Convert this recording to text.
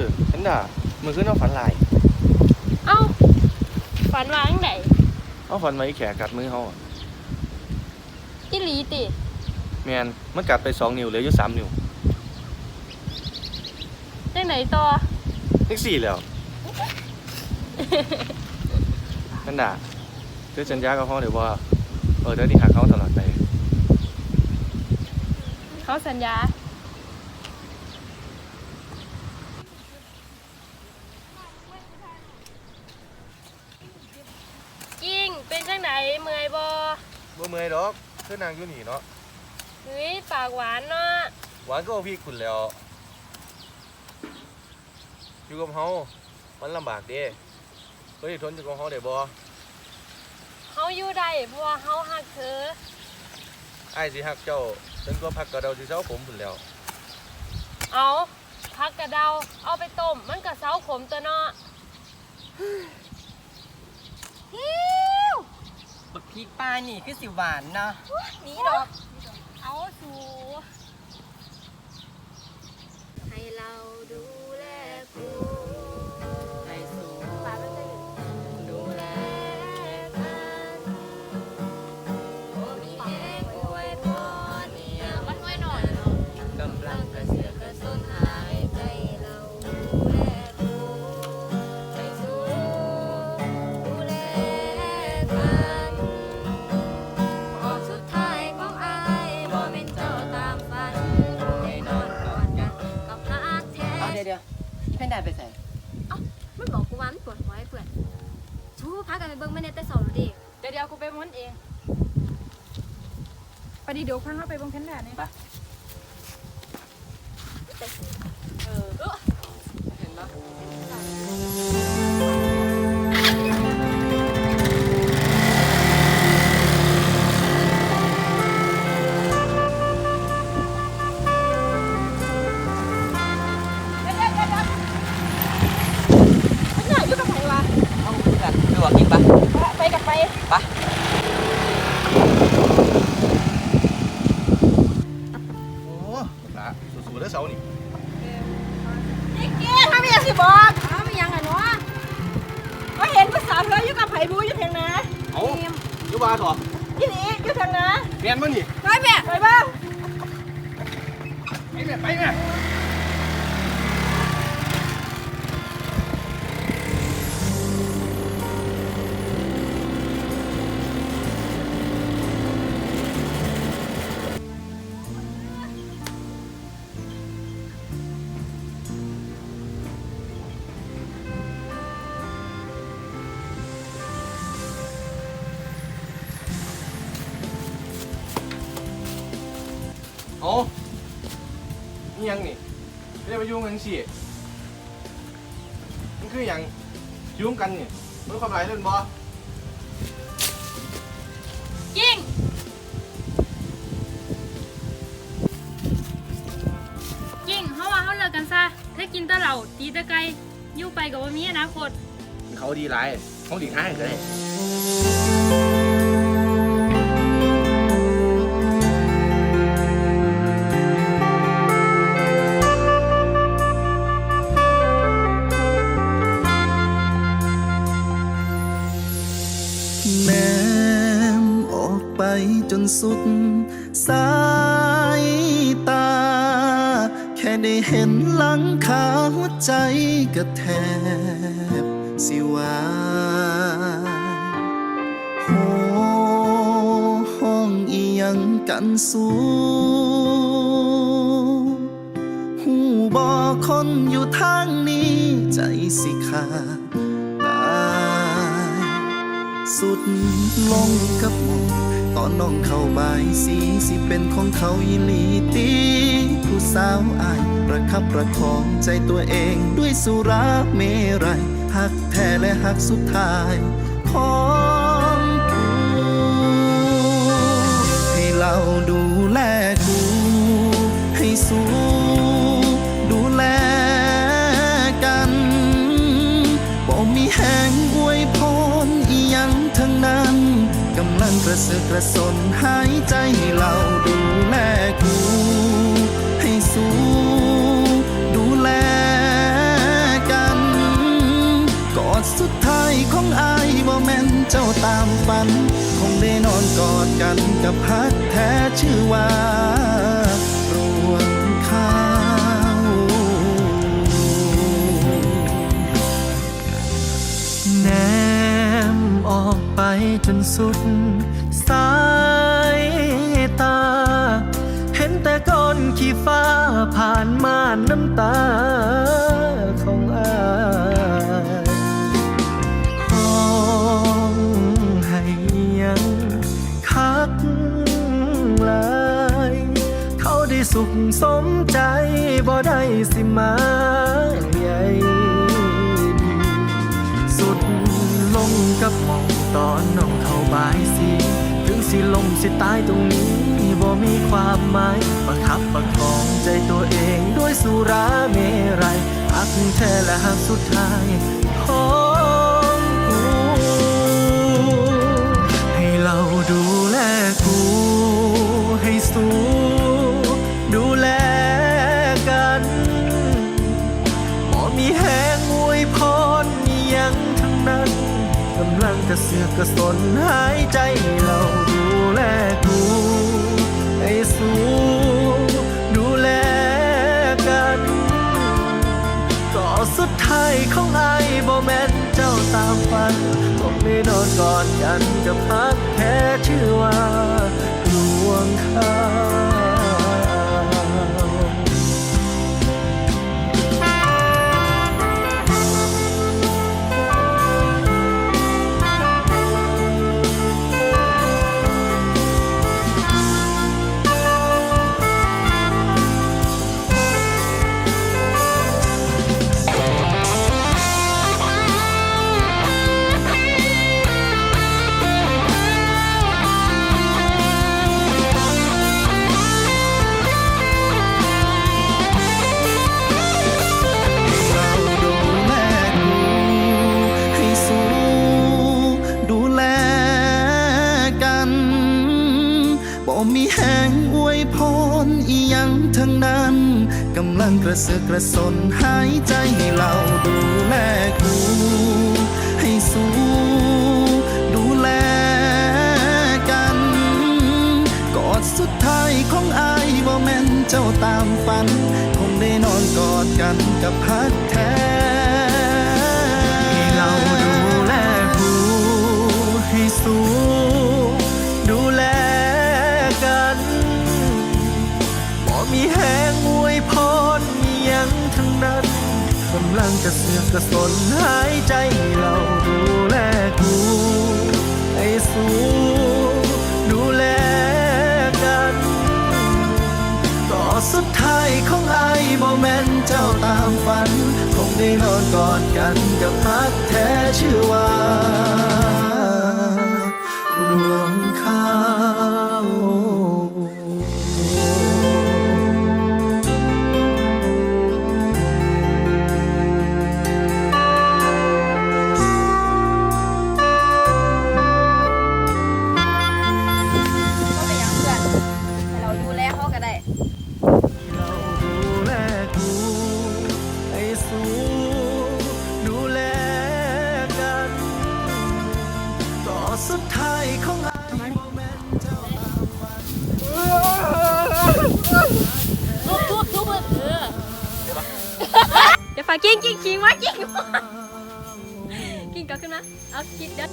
อเห็นด่ามือขึ้นเอาฝันลายเอ้าฝันว่าจังไดเอาฝันไว้แขกกัดมือเขาอะอีหลีติแมนมันกัดไปสองนิ้วเหลืออยู่สามนิ้วจังไดต่อเล็กสี่แล้วนั่นด่าคือสัญญากับเขาเดี๋ยวว่าเออเดี๋ยวนี้หักเขาตลอดไป เขาสัญญา กิ้ง เป็นจังไดเมื่อยบ่บ่เมื่อยดอกคือนางอยู่นี่เนาะเฮ้ยปากหวานเนาะหวานก็เอาพี่คุณแล้วอยู่กับเฮามันลำบากเด้เฮ้ยทนอยู่กับเฮาได้บ่เฮาอยู่ได้เพราะว่าเฮาฮักเธออ้ายสิฮักเจ้าจนกว่าพักกระเดาสิเซาผมพุ่นแล้ว เอาพักกระเดาเอาไปต้มมันก็เซาขมตัวเนาะ บัก พริกป้านี่คือสิหวานเนาะ นี่ดอก นด้าไปใส่มันบอกกูว่ามันปวดหัวไอ้เพื่อนชูพากันไปเบิ่งไม่ได้แต่เสาร์ดิเดี๋ยวเดี๋ยวกูไปม้วนเองไปดีเดี๋ยวข้างเข้าไปบงแคนดาเนี่ยเออเห็นปะ ไปกับไปปะโอ้ละสู้ๆเด้อเสานี่นี่เกี้ยทำยังสิบอกอ้วไม่ยังอะเนาะว่าเห็นภาษาเธออยู่กับไผบูอยู่ทางนาเอาอยู่บ้านเถอยี่นี่อยู่ทางนาแม่นบ่นี่ไปแม่ไปบ้างไปแม่ไปแม่ เอานี่ยังนี่ไม่ได้มายุ่งกันสิมันคืออย่างยุ่งกันนี่มันความหมายเล่นบ่กิ้งกิ้งเฮาว่าเฮาเลิกกันซะถ้ากินแตะเหล่าตีแตะไกลอยู่ไปกับว่ามีอนาคต เขาดีไรเขาดีท้ายเลย สุด สายตา แค่ได้เห็นหลังคาหัวใจก็แทบสิวายโหห้องอีหยังกันสูหูบอคนอยู่ทางนี้ใจสิขาดตาย สุดลงกับหมอง ตอนน้องเข้าบายสีสิเป็นของเขายีลีตีผู้สาวอายประคับประคองใจตัวเองด้วยสุราเมรัยหักแท้และหักสุดท้ายของกูให้เราดูแลกู กระสือกระสนหายใจให้เราดูแลกูให้สู้ดูแลกัน กอดสุดท้ายของอายบ่แม่นเจ้าตามฝัน คงได้นอนกอดกันกับพักแท้ชื่อว่า สุด สายตา เห็นแต่ก้อนขี้ฟ้าผ่านม่านน้ำตาของอายห้องให้ยังคักหลายเขาได้สุขสมใจบ่ได้สิมาใหญ่ สุดลงกับหมอง ตอนน้องเข้าบายสีถึงสิลมสิตายตรงนี้บ่มีความหมายประคับประคองใจตัวเองด้วยสุราเมรัยหักแท้และหักสุดท้ายของกูให้เราดูแลกูให้สู้ดูแลกันบ่มีแห กำลังกระเสือกกระสนหายใจเราดูแลกูไอ้สู้ดูแลกันก็สุดท้ายของไอ้บ่แม่นเจ้าตามฝันผมไม่นอนกอดกันกับพักแค่ชื่อว่า แหงอวยพรอียังทั้งนั้น กำลังกระเสือกกระสนหายใจให้เราดูแลกูให้สู้ดูแลกัน กอดสุดท้ายของอายบ่แม่นเจ้าตามฝัน คงได้นอนกอดกันกับพักแท้ำลังจะเสือกกระสนหายใจเราดูแลกูให้สู้ดูแลกันก็สุดท้ายของไอ้บ่แม่นเจ้าตามฝัน คงได้นอนกอดกันกับพักแท้ชื่อว่ารวง สุดท้ายของไอ้ายบ่แม่นเจ้าตามฝันทุบทุบทุบเออเดี๋ยวฝากกิ้งกิ้งกิ้งมากิ้งกิ้งกลับขึ้นมาเอากิ้งเดี๋ยว